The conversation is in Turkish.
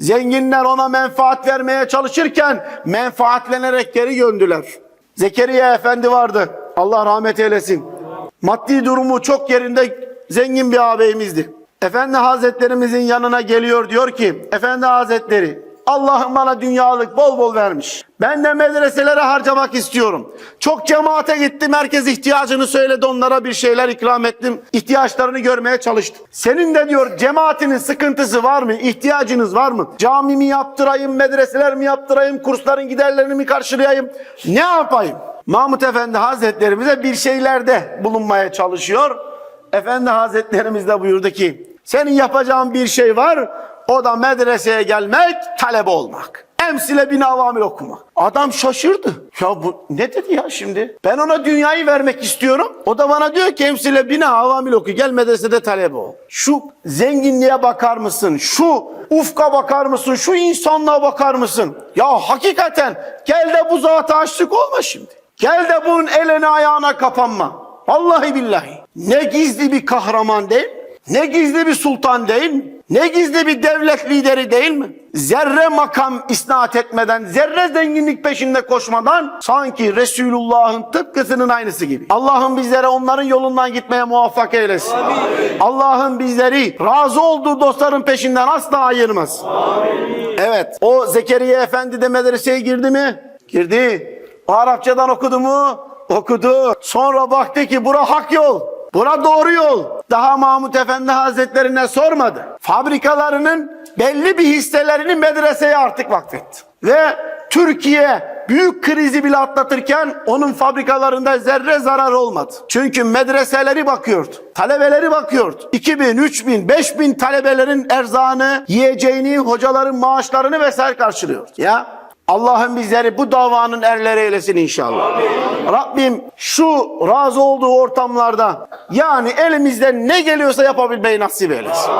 Zenginler ona menfaat vermeye çalışırken menfaatlenerek geri göndüler. Zekeriya Efendi vardı. Allah rahmet eylesin. Maddi durumu çok yerinde zengin bir ağabeyimizdi. Efendi Hazretlerimizin yanına geliyor diyor ki Efendi Hazretleri Allah'ım bana dünyalık bol bol vermiş. Ben de medreselere harcamak istiyorum. Çok cemaate gittim. Herkes ihtiyacını söyledi. Onlara bir şeyler ikram ettim. İhtiyaçlarını görmeye çalıştım. Senin de diyor cemaatinin sıkıntısı var mı? İhtiyacınız var mı? Cami mi yaptırayım? Medreseler mi yaptırayım? Kursların giderlerini mi karşılayayım? Ne yapayım? Mahmut Efendi Hazretlerimize bir şeylerde bulunmaya çalışıyor. Efendi Hazretlerimiz de buyurdu ki senin yapacağın bir şey var o da medreseye gelmek talebe olmak. Emsile bin avamil okuma. Adam şaşırdı. Ya bu ne dedi ya şimdi? Ben ona dünyayı vermek istiyorum. O da bana diyor ki emsile bin avamil oku. Gel medresede talebe ol. Şu zenginliğe bakar mısın? Şu ufka bakar mısın? Şu insanlığa bakar mısın? Ya hakikaten gel de bu zata açlık olma şimdi. Gel de bunun eline ayağına kapanma. Vallahi billahi. Ne gizli bir kahraman değil? Ne gizli bir sultan değil? Ne gizli bir devlet lideri değil mi? Zerre makam isnat etmeden, zerre zenginlik peşinde koşmadan sanki Resulullah'ın tıpkısının aynısı gibi. Allah'ım bizlere onların yolundan gitmeye muvaffak eylesin. Allah'ım bizleri razı olduğu dostların peşinden asla ayırmaz. Evet, o Zekeriya Efendi de medreseye girdi mi? Girdi. O Arapçadan okudu mu? Okudu. Sonra baktı ki bura hak yol. Bura doğru yol. Daha Mahmut Efendi Hazretlerine sormadı. Fabrikalarının belli bir hisselerini medreseye artık vakfetti. Ve Türkiye büyük krizi bile atlatırken onun fabrikalarında zerre zarar olmadı. Çünkü medreseleri bakıyordu. Talebeleri bakıyordu. 2000, 3000, 5000 talebelerin erzağını, yiyeceğini, hocaların maaşlarını vesaire karşılıyor. Ya Allah'ım bizleri bu davanın erleri eylesin inşallah. Rabbim şu razı olduğu ortamlarda yani elimizden ne geliyorsa yapabilmeyi nasip eylesin.